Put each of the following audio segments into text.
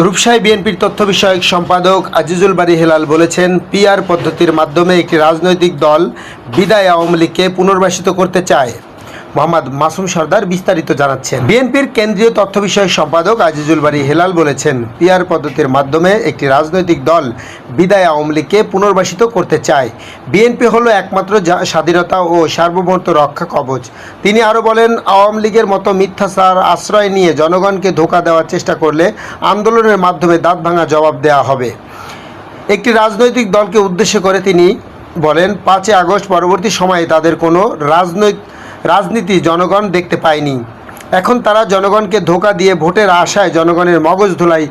রূপসাই বিএনপির তথ্য বিষয়ক সম্পাদক আজিজুল বাড়ি হেলাল বলেছেন, পিআর পদ্ধতির মাধ্যমে একটি রাজনৈতিক দল বিদায় আওয়ামী লীগকে পুনর্বাসিত করতে চায়। মোহাম্মদ মাসুম সর্দার বিস্তারিত জানাচ্ছেন। বিএনপির কেন্দ্রীয় তথ্য বিষয়ক সম্পাদক আজিজুল বাড়ি হেলাল বলেছেন পিয়ার পদ্ধতির মাধ্যমে একটি রাজনৈতিক দল বিদায় আওয়ামী লীগকে পুনর্বাসিত করতে চায়। বিএনপি হলো একমাত্র স্বাধীনতা ও সার্বভৌমত্ব রক্ষা কবচ। তিনি আরও বলেন, আওয়ামী লীগের মতো মিথ্যাচার আশ্রয় নিয়ে জনগণকে ধোকা দেওয়ার চেষ্টা করলে আন্দোলনের মাধ্যমে দাঁত ভাঙা জবাব দেওয়া হবে। একটি রাজনৈতিক দলকে উদ্দেশ্য করে তিনি বলেন, পাঁচই আগস্ট পরবর্তী সময়ে তাদের কোনো রাজনৈতিক রাজনীতি জনগণ দেখতে পায়নি। এখন তারা জনগণকে ধোকা দিয়ে ভোটের আশায় জনগণের মগজ ধুলাই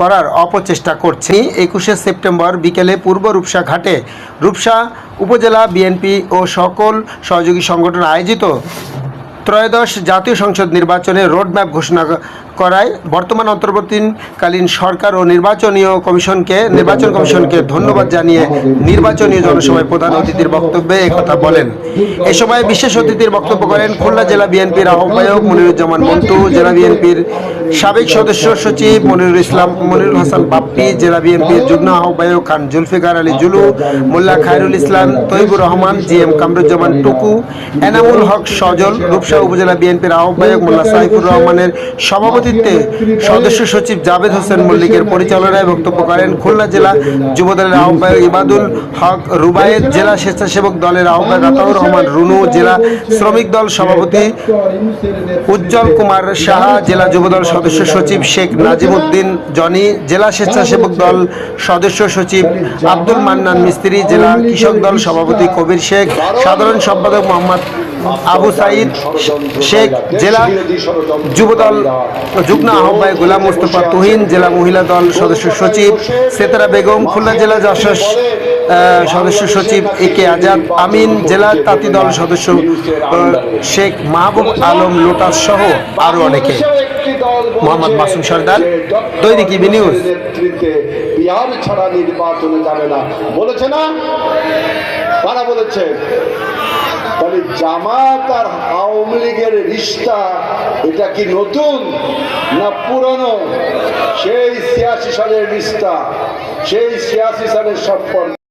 করার অপচেষ্টা করছে। একুশে সেপ্টেম্বর বিকেলে পূর্ব রূপসা ঘাটে রূপসা উপজেলা বিএনপি ও সকল সহযোগী সংগঠন আয়োজিত ত্রয়োদশ জাতীয় সংসদ নির্বাচনে রোডম্যাপ ঘোষণা করায় বর্তমান অন্তর্বর্তীকালীন সরকার ও নির্বাচনীয় কমিশনকে, নির্বাচন কমিশনকে ধন্যবাদ জানিয়ে নির্বাচনীয় জনসভায় প্রধান অতিথির বক্তব্যে একথা বলেন। এ সময় বিশেষ অতিথির বক্তব্য করেন খুলনা জেলা বিএনপির আহ্বায়ক মনিরুজ্জামান মন্টু, জেলা বিএনপির সাবেক সদস্য সচিব মনিরুল ইসলাম, মনিরুল হাসান বাপ্পি, জেলা বিএনপির যুগ্ম আহ্বায়ক খান জুলফিকার আলী জুলু, মোল্লা খায়রুল ইসলাম তৈবুর রহমান, জি এম কামরুজ্জামান টুকু, এনামুল হক সজল, রূপসা উপজেলা বিএনপির আহ্বায়ক মোল্লা সাইফুর রহমানের সভাপতিত্বে সদস্য সচিব জাভেদ হোসেন মল্লিকের পরিচালনায় বক্তব্য করেন খুলনা জেলা যুবদলের আহ্বায়ক ইবাদুল হক, রুবায়েত জেলা স্বেচ্ছাসেবক দলের আহ্বায়ক আতাউর রহমান রুনু, জেলা শ্রমিক দল সভাপতি উজ্জ্বল কুমার সাহা, জেলা যুবদল সদস্য সচিব শেখ নাজিমুদ্দিন জনি, জেলা স্বেচ্ছাসেবক দল সদস্য সচিব আব্দুল মান্নান মিস্ত্রি, জেলা কৃষক দল সভাপতি কবির শেখ, সাধারণ সম্পাদক মোহাম্মদ আবু সাইদ শেখ জেলা যুবদল যুগ্ম আহ্বায়ক গোলাম মোস্তফা তুহিন, জেলা মহিলা দল সদস্য সচিব সেতারা বেগম, খুলনা জেলা যশোর সদস্য সচিব এ কে আজাদ, আমিন জেলা তাঁতি দল সদস্য শেখ মাহবুব আলম লোটাস সহ আরও অনেকে। মোহাম্মদ মাসুম সর্দার, দৈনিক ইবি নিউজ। নেতৃত্বে বিহার ছাড়া যাবে না বলেছে না? তারা বলেছে জামাত আর আওয়ামী লীগের রিস্তা এটা কি নতুন না পুরনো? সেই ছিয়াশি সালের রিস্তা সেই ছিয়াশি সালের সম্পর্ক